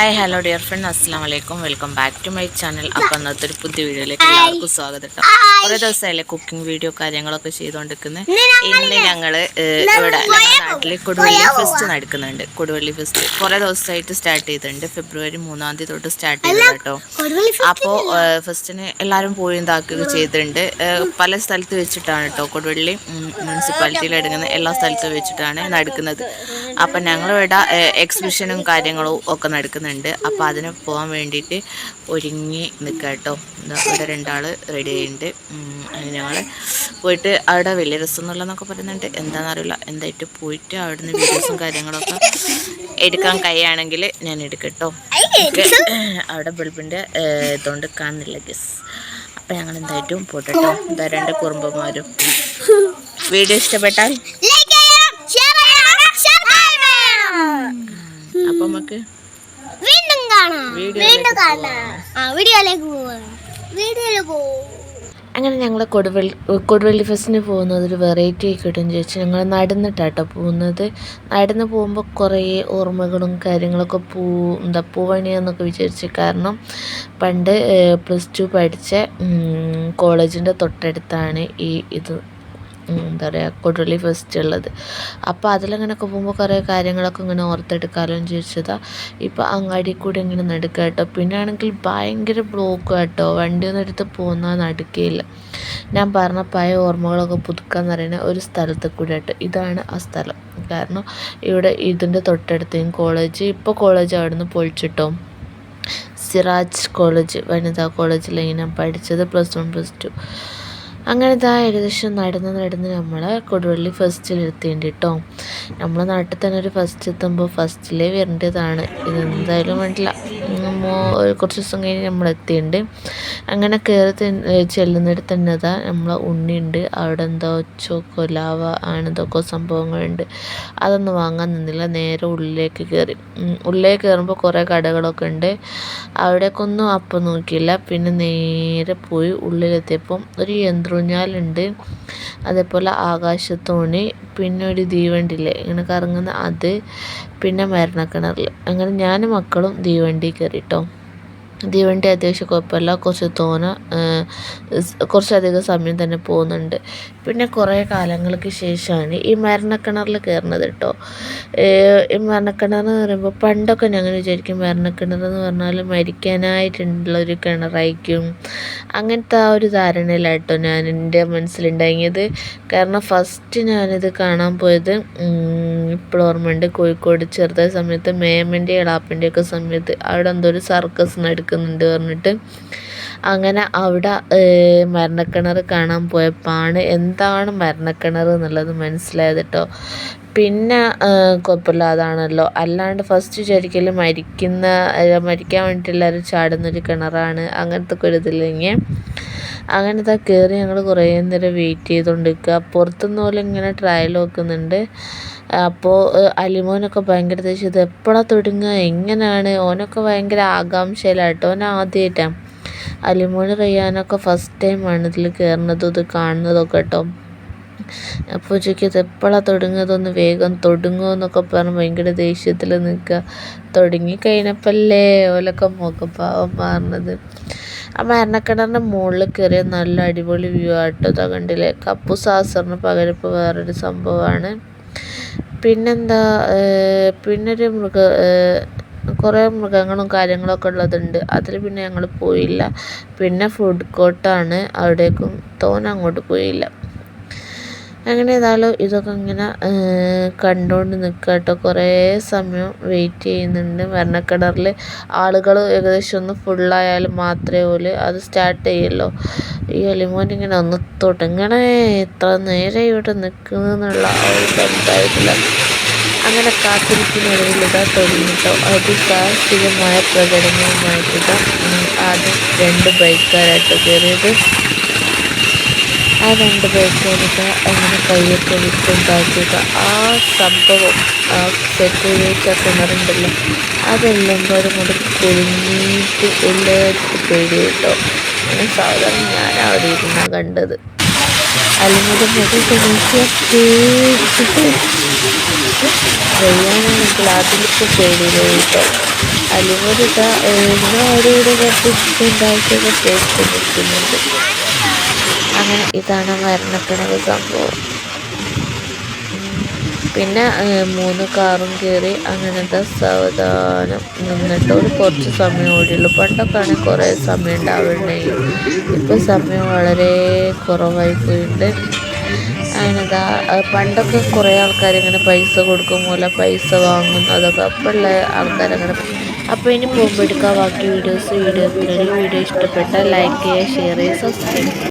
Hi hello dear friend അസ്സാം വലൈക്കും welcome back to my channel അപ്പം അന്നത്തെ ഒരു പുതിയ വീഡിയോയിലേക്ക് എല്ലാവർക്കും സ്വാഗതം കേട്ടോ. കുറേ ദിവസമായില്ലേ കുക്കിംഗ് വീഡിയോ കാര്യങ്ങളൊക്കെ ചെയ്തുകൊണ്ടിരിക്കുന്നത് ഇന്ന് ഞങ്ങൾ ഇവിടെ നാട്ടിൽ കൊടുവള്ളി ഫെസ്റ്റ് നടക്കുന്നുണ്ട്. കൊടുവള്ളി ഫെസ്റ്റ് കുറേ ദിവസമായിട്ട് സ്റ്റാർട്ട് ചെയ്തിട്ടുണ്ട്. ഫെബ്രുവരി മൂന്നാം തീയതി തൊട്ട് സ്റ്റാർട്ട് ചെയ്തു കേട്ടോ. അപ്പോൾ ഫെസ്റ്റിന് എല്ലാവരും പോയി ഇതാക്കുകയൊക്കെ ചെയ്തിട്ടുണ്ട്. പല സ്ഥലത്ത് വെച്ചിട്ടാണ് കേട്ടോ കൊടുവള്ളി മുനിസിപ്പാലിറ്റിയിൽ എടുക്കുന്ന എല്ലാ സ്ഥലത്തും വെച്ചിട്ടാണ് നടക്കുന്നത്. അപ്പം ഞങ്ങളിവിടെ എക്സിബിഷനും കാര്യങ്ങളും ഒക്കെ നടക്കുന്നുണ്ട്. അപ്പോൾ അതിന് പോകാൻ വേണ്ടിയിട്ട് ഒരുങ്ങി നിൽക്കുക കേട്ടോ ഇവിടെ രണ്ടാൾ റെഡി ആയിട്ടുണ്ട് ഞങ്ങൾ ഞങ്ങൾ പോയിട്ട് അവിടെ വലിയ രസം എന്നുള്ളതെന്നൊക്കെ പറയുന്നുണ്ട്. എന്താണെന്നറിയില്ല എന്തായിട്ട് പോയിട്ട് അവിടുന്ന് വീഡിയോസും കാര്യങ്ങളൊക്കെ എടുക്കാൻ കഴിയുകയാണെങ്കിൽ ഞാൻ എടുക്കട്ടോ. അവിടെ ബൾബിന്റെ ഇതുകൊണ്ട് കാണുന്നില്ല ഗസ് അപ്പം ഞങ്ങൾ എന്തായിട്ടും പോട്ടെട്ടോ. എന്താ രണ്ട് കുറുമ്പന്മാരും. വീഡിയോ ഇഷ്ടപ്പെട്ടാൽ ലൈക്ക് ചെയ്യണം ഷെയർ ചെയ്യണം സബ്സ്ക്രൈബ് ചെയ്യണം അപ്പം നമുക്ക് വീണ്ടും കാണാം. വീഡിയോയിലേക്ക് വീണ്ടും കാണാം. ആ വീഡിയോയിലേക്ക് പോവാം. വീഡിയോയിലേക്ക് പോ. അങ്ങനെ ഞങ്ങൾ കൊടുവള്ളി കൊടുവള്ളി ഫെസ്റ്റിന് പോകുന്നത് ഒരു വെറൈറ്റി ആയിക്കോട്ടെ എന്ന് ചോദിച്ചാൽ ഞങ്ങൾ നടന്നിട്ടാട്ടോ പോകുന്നത്. നടന്ന് പോകുമ്പോൾ കുറേ ഓർമ്മകളും കാര്യങ്ങളൊക്കെ പൂ എന്താ പൂവണിയെന്നൊക്കെ വിചാരിച്ചു കാരണം പണ്ട് പ്ലസ് ടു പഠിച്ച കോളേജിന്റെ തൊട്ടടുത്താണ് ഈ ഇത്. എന്താ പറയുക കൊടുവള്ളി ഫെസ്റ്റ് ഉള്ളത്. അപ്പോൾ അതിലങ്ങനെയൊക്കെ പോകുമ്പോൾ കുറേ കാര്യങ്ങളൊക്കെ ഇങ്ങനെ ഓർത്തെടുക്കാമല്ലോ ചോദിച്ചതാ ഇപ്പോൾ അങ്ങാടി കൂടെ ഇങ്ങനെ നടക്കുക കേട്ടോ പിന്നെ ആണെങ്കിൽ ഭയങ്കര ബ്ലോക്ക് കേട്ടോ വണ്ടിയൊന്നും എടുത്ത് പോകുന്ന നടക്കുകയില്ല ഞാൻ പറഞ്ഞ പഴയ ഓർമ്മകളൊക്കെ പുതുക്കാന്ന് പറയുന്ന ഒരു സ്ഥലത്ത് കൂടെ കേട്ടോ ഇതാണ് ആ സ്ഥലം. കാരണം ഇവിടെ ഇതിന്റെ തൊട്ടടുത്തേയും കോളേജ് ഇപ്പോൾ കോളേജ് അവിടെ നിന്ന് പൊളിച്ചിട്ടോ. സിറാജ് കോളേജ് വനിതാ കോളേജിലാണ് ഞാൻ പഠിച്ചത് പ്ലസ് വൺ പ്ലസ് ടു അങ്ങനെ ഇതാ ഏകദേശം നടന്ന് നടന്ന് നമ്മൾ കൊടുവള്ളി ഫസ്റ്റിൽ എത്തേണ്ടി കേട്ടോ നമ്മളെ നാട്ടിൽ തന്നെ ഒരു ഫസ്റ്റ് എത്തുമ്പോൾ ഫസ്റ്റിലേ വരേണ്ടതാണ്. ഇതെന്തായാലും വേണ്ടില്ല. മോ- കുറച്ച് ദിവസം കഴിഞ്ഞ് നമ്മൾ എത്തിയിട്ടുണ്ട് അങ്ങനെ കയറി ചെല്ലുന്നിടത്ത് തന്നെ ഇതാ നമ്മളെ ഉണ്ണിയുണ്ട് അവിടെ എന്തോ ചോക്കോ ലാവ സംഭവങ്ങളുണ്ട്. അതൊന്നും വാങ്ങാൻ നിന്നില്ല. നേരെ ഉള്ളിലേക്ക് കയറി ഉള്ളിലേക്ക് കയറുമ്പോൾ കുറേ കടകളൊക്കെ ഉണ്ട്. അവിടേക്കൊന്നും അപ്പം നോക്കിയില്ല. പിന്നെ നേരെ പോയി ഉള്ളിലെത്തിയപ്പം ഒരു യന്ത്രൂഞ്ഞാലുണ്ട്. അതേപോലെ ആകാശത്തോണി പിന്നെ ഒരു തീവണ്ടിയില്ലേ ഇങ്ങനെ കറങ്ങുന്ന അത് പിന്നെ മരണക്കിണറിൽ അങ്ങനെ ഞാനും മക്കളും തീവണ്ടിയിൽ കയറി കയറിട്ടോ തീവണ്ടി അത്യാവശ്യം കുഴപ്പമില്ല. കുറച്ച് തോന കുറച്ചധികം സമയം തന്നെ പോകുന്നുണ്ട്. പിന്നെ കുറേ കാലങ്ങൾക്ക് ശേഷമാണ് ഈ മരണക്കിണറിൽ കയറുന്നത് കേട്ടോ. ഈ മരണക്കിണർ എന്ന് പറയുമ്പോൾ പണ്ടൊക്കെ ഞങ്ങൾ വിചാരിക്കും മരണക്കിണർ എന്ന് പറഞ്ഞാൽ മരിക്കാനായിട്ടുള്ള ഒരു കിണറായിരിക്കും. അങ്ങനത്തെ ആ ഒരു ധാരണയിലായിട്ടോ ഞാൻ എന്റെ മനസ്സിലുണ്ടായത് കാരണം ഫസ്റ്റ് ഞാനിത് കാണാൻ പോയത് ഇപ്പോൾ ഓർമ്മയുണ്ട്. കോഴിക്കോട് ചെറുതായ സമയത്ത് മേമന്റെ ഇളാപ്പന്റെ ഒക്കെ സമയത്ത് അവിടെ എന്തോ ഒരു സർക്കസ് നടക്കുന്നുണ്ട് പറഞ്ഞിട്ട്. അങ്ങനെ അവിടെ മരണക്കിണർ കാണാൻ പോയപ്പോഴാണ് എന്താണ് മരണക്കിണർ എന്നുള്ളത് മനസ്സിലായത് കേട്ടോ പിന്നെ കുഴപ്പമില്ല കുഴപ്പമില്ലാതാണല്ലോ അല്ലാണ്ട് ഫസ്റ്റ് ശരിക്കും മരിക്കുന്ന മരിക്കാൻ വേണ്ടിയിട്ട് എല്ലാവരും ചാടുന്നൊരു കിണറാണ് അങ്ങനത്തെ ഒക്കെ ഒരു ഇതില്ലെങ്കിൽ അങ്ങനത്തെ കയറി ഞങ്ങൾ കുറേ നേരം വെയിറ്റ് ചെയ്തുകൊണ്ടിരിക്കുക പുറത്തുനിന്ന് പോലെ ഇങ്ങനെ ട്രയൽ നോക്കുന്നുണ്ട്. അപ്പോൾ അലിമോനൊക്കെ ഭയങ്കര ദേഷ്യം. ഇത് എപ്പോഴാ തുടങ്ങുക? എങ്ങനെയാണ് ഓനൊക്കെ ഭയങ്കര ആകാംക്ഷയിലാട്ടോ. ഓൻ ആദ്യമായിട്ടാണ് അലിമോന് റയ്യാനൊക്കെ ഫസ്റ്റ് ടൈമാണ് ഇതിൽ കയറുന്നതും ഇത് കാണുന്നതൊക്കെ കേട്ടോ അപ്പോൾ ചോദിക്കും ഇത് എപ്പോഴാണ് തുടങ്ങുന്നതൊന്ന് വേഗം തുടങ്ങുമോ എന്നൊക്കെ പറഞ്ഞ് ഭയങ്കര ദേഷ്യത്തിൽ നിൽക്കുക. തുടങ്ങി കഴിഞ്ഞപ്പല്ലേ ഓലൊക്കെ മുഖഭാവം മാറുന്നത്. ആ മരണക്കിണറിന്റെ മുകളിൽ കയറിയ നല്ല അടിപൊളി വ്യൂ ആട്ടോ തകണ്ടിലെ കപ്പു സാസറിന് പകരം ഇപ്പോൾ വേറൊരു സംഭവമാണ്. പിന്നെന്താ പിന്നെ പിന്നൊരു മൃഗ കുറേ മൃഗങ്ങളും കാര്യങ്ങളൊക്കെ ഉള്ളതുണ്ട്. അതിൽ പിന്നെ ഞങ്ങൾ പോയില്ല. പിന്നെ ഫുഡ് കോർട്ടാണ് അവിടേക്കും തോനെ അങ്ങോട്ട് പോയില്ല. അങ്ങനെ ഏതായാലും ഇതൊക്കെ ഇങ്ങനെ കണ്ടുകൊണ്ട് നിൽക്കുക കേട്ടോ കുറേ സമയം വെയിറ്റ് ചെയ്യുന്നുണ്ട്. മരണക്കിണറിൽ ആളുകൾ ഏകദേശം ഒന്ന് ഫുള്ളായാലും മാത്രമേ ഓൽ അത് സ്റ്റാർട്ട് ചെയ്യുള്ളൂ ഈ എലിമോൻ ഇങ്ങനെ ഒന്ന് തുടങ്ങണേ. ഇത്ര നേരം ഇവിടെ നിൽക്കുന്നതെന്നുള്ള ആ ഒരു സംസാരത്തില്ല അങ്ങനെ കാത്തിരിക്കുന്നതിലിതാ ഇതാ തുടങ്ങിട്ടോ അതിസാഹസികമായ പ്രകടനവുമായിട്ട് ഇതാ ഉം, ആദ്യം രണ്ട് ബൈക്കാരായിട്ട് കയറിയത് ആ രണ്ട് ബൈക്കുകളൊക്കെ അങ്ങനെ കൈയൊക്കെ വിട്ടുണ്ടാക്കിയത് ആ സംഭവം ആ സെക്യൂരിറ്റി കിണറുണ്ടല്ലോ അതെല്ലാം കൂടെ കൂടെ കുലുങ്ങിയിട്ട് എല്ലാവർക്കും പേടി കേട്ടോ. അങ്ങനെ സാധാരണ ഞാൻ അവിടെ ഇരുന്ന കണ്ടത്. അല്ലെങ്കിൽ മുഖത്ത് നോക്കിയാൽ പേടിച്ചിട്ട് റയ്യാനാണെങ്കിൽ അതിലിപ്പോൾ പേടിയില്ല കേട്ടോ. അലിമോട് ഇതാ ഇങ്ങനെ അവിടെ ഇവിടെ കുറച്ച് ഉണ്ടാക്കിയൊക്കെ കേട്ട് നിൽക്കുന്നുണ്ട്. അങ്ങനെ ഇതാണ് മരണപ്പെടുന്ന സംഭവം. പിന്നെ മൂന്ന് കാറും കയറി അങ്ങനത്തെ സാവധാനം നിന്നിട്ട് ഒരു കുറച്ച് സമയം ഓടിയുള്ളൂ. പണ്ടൊക്കെ ആണെങ്കിൽ കുറേ സമയം ഉണ്ടാവുന്നുണ്ടെങ്കിൽ ഇപ്പോൾ സമയം വളരെ കുറവായി പോയിട്ടുണ്ട്. അങ്ങനെതാ പണ്ടൊക്കെ കുറേ ആൾക്കാർ ഇങ്ങനെ പൈസ കൊടുക്കും മൂല പൈസ വാങ്ങും അതൊക്കെ അപ്പോഴുള്ള ആൾക്കാരങ്ങനെ അപ്പോൾ ഇനി പോകുമ്പോൾ എടുക്കാം. ബാക്കി വീഡിയോസ് വീഡിയോ വീഡിയോ ഇഷ്ടപ്പെട്ടാൽ ലൈക്ക് ചെയ്യുക ഷെയർ ചെയ്യുക സബ്സ്ക്രൈബ്